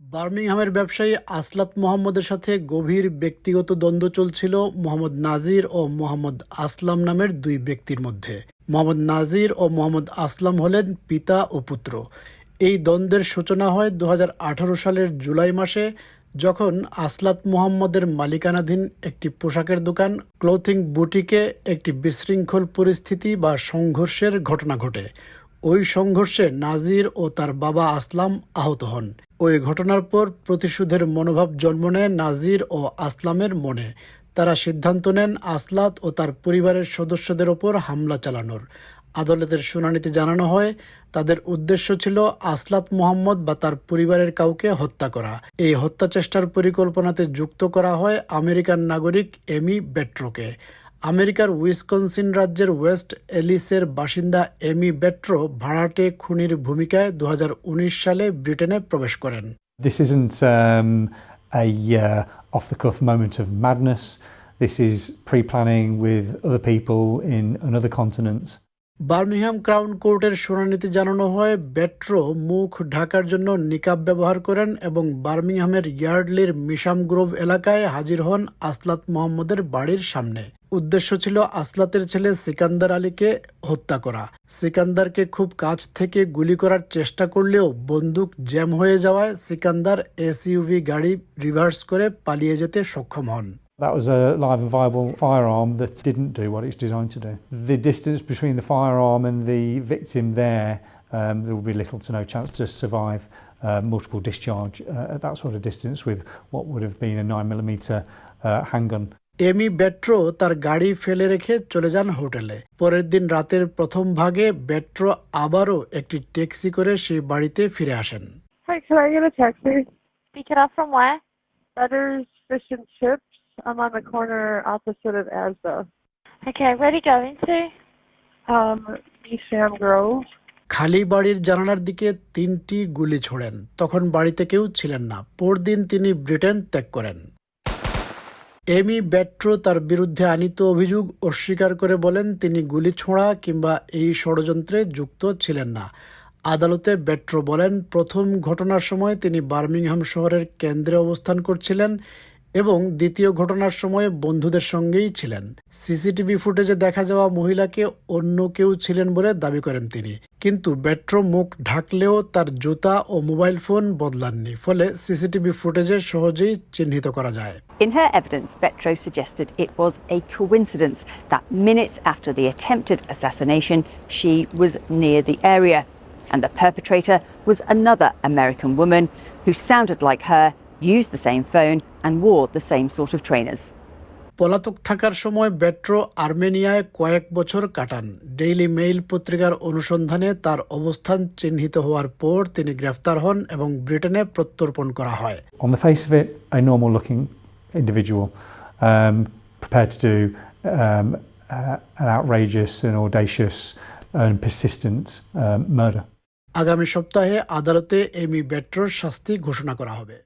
বার্মিংহামের ব্যবসায়ী আসলাত মোহাম্মদের সাথে গভীর ব্যক্তিগত দ্বন্দ্ব চলছিল মোহাম্মদ নাজির ও মোহাম্মদ আসলাম নামের দুই ব্যক্তির মধ্যে। মোহাম্মদ নাজির ও মোহাম্মদ আসলাম হলেন পিতা ও পুত্র। এই দ্বন্দ্বের সূচনা হয় দু হাজার আঠারো সালের জুলাই মাসে, যখন আসলাত মোহাম্মদের মালিকানাধীন একটি পোশাকের দোকান, ক্লোথিং বুটিকে একটি বিশৃঙ্খল পরিস্থিতি বা সংঘর্ষের ঘটনা ঘটে। ওই সংঘর্ষে নাজির ও তার বাবা আসলাম আহত হন। ওই ঘটনার পর প্রতিশোধের মনোভাব জন্ম নেয় নাজির ও আসলামের মনে। তারা সিদ্ধান্ত নেন আসলাত ও তার পরিবারের সদস্যদের ওপর হামলা চালানোর। আদালতের শুনানিতে জানানো হয়, তাদের উদ্দেশ্য ছিল আসলাত মোহাম্মদ বা তার পরিবারের কাউকে হত্যা করা। এই হত্যা চেষ্টার পরিকল্পনাতে যুক্ত করা হয় আমেরিকান নাগরিক এমি বেট্রোকে। আমেরিকার উইসকনসিন রাজ্যের ওয়েস্ট এলিসের বাসিন্দা এমি বেট্রো ভাড়াটে খুনির ভূমিকায় দু হাজার উনিশ সালে ব্রিটেনে প্রবেশ করেন This isn't um, a uh, off the cuff moment of madness. This is pre planning with other people in another continents. Birmingham Crown কোর্টের শুনানিতে জানানো হয় বেট্রো মুখ ঢাকার জন্য নিকাব ব্যবহার করেন এবং বার্মিংহামের ইয়ার্ডলির মিশাম গ্রোভ এলাকায় হাজির হন আসলাত মোহাম্মদের বাড়ির সামনে উদ্দেশ্য ছিল আসলাতের ছেলে সিকান্দার আলীকে হত্যা করা সিকান্দারকে খুব কাছ থেকে গুলি করার চেষ্টা করলেও বন্দুক জ্যাম হয়ে যাওয়ায় সিকান্দার এসইউভি গাড়ি রিভার্স করে পালিয়ে যেতে সক্ষম হন That was a live and viable firearm that didn't do what it's designed to do. The distance between the firearm and the victim there, um, there will be little to no chance to survive uh, multiple discharge uh, at that sort of distance with what would have been a 9mm uh, handgun. Amy Betro তার গাড়ি ফেলে রেখে চলে যান হোটেলে। পরের দিন রাতের প্রথম ভাগে বেট্রো আবারও একটি ট্যাক্সি করে সে বাড়িতে ফিরে আসেন। খালি বাড়ির জানালার দিকে তিনটি গুলি ছোড়েন। তখন বাড়িতে কেউ ছিলেন না। পরদিন তিনি ব্রিটেন ত্যাগ করেন। এমি ব্যাট্রো তার বিরুদ্ধে আনিত অভিযোগ অস্বীকার করে বলেন তিনি গুলি ছোঁড়া কিংবা এই ষড়যন্ত্রে যুক্ত ছিলেন না। আদালতে ব্যাট্রো বলেন, প্রথম ঘটনার সময় তিনি বার্মিংহাম শহরের কেন্দ্রে অবস্থান করছিলেন এবং দ্বিতীয় ঘটনার সময় বন্ধুদের সঙ্গেই ছিলেন সিসিটিভি ফুটেজে দেখা যাওয়া মহিলাকে অন্য কেউ ছিলেন বলে দাবি করেন তিনি কিন্তু ব্যাট্রো মুখ ঢাকলেও তার জুতা ও মোবাইল ফোন বদলাননি ফলে সিসিটিভি ফুটেজে সহজেই চিহ্নিত করা যায় In her evidence, Betro suggested it was a coincidence that minutes after the attempted assassination, she was near the area. And the perpetrator was another American woman who sounded like her, used the same phone, and wore the same sort of trainers. পলাতক থাকার সময় বেট্রো আর্মেনিয়ায় কয়েক বছর কাটান daily mail পত্রিকার অনুসন্ধানে তার অবস্থান চিহ্নিত হওয়ার পর তিনি গ্রেফতার হন এবং ব্রিটেনে প্রত্যর্পণ করা হয় On the face of it, a normal looking individual um, prepared to do um, uh, an outrageous and audacious and persistent um, murder. আগামী সপ্তাহে আদালতে এমি বেট্রোর শাস্তি ঘোষণা করা হবে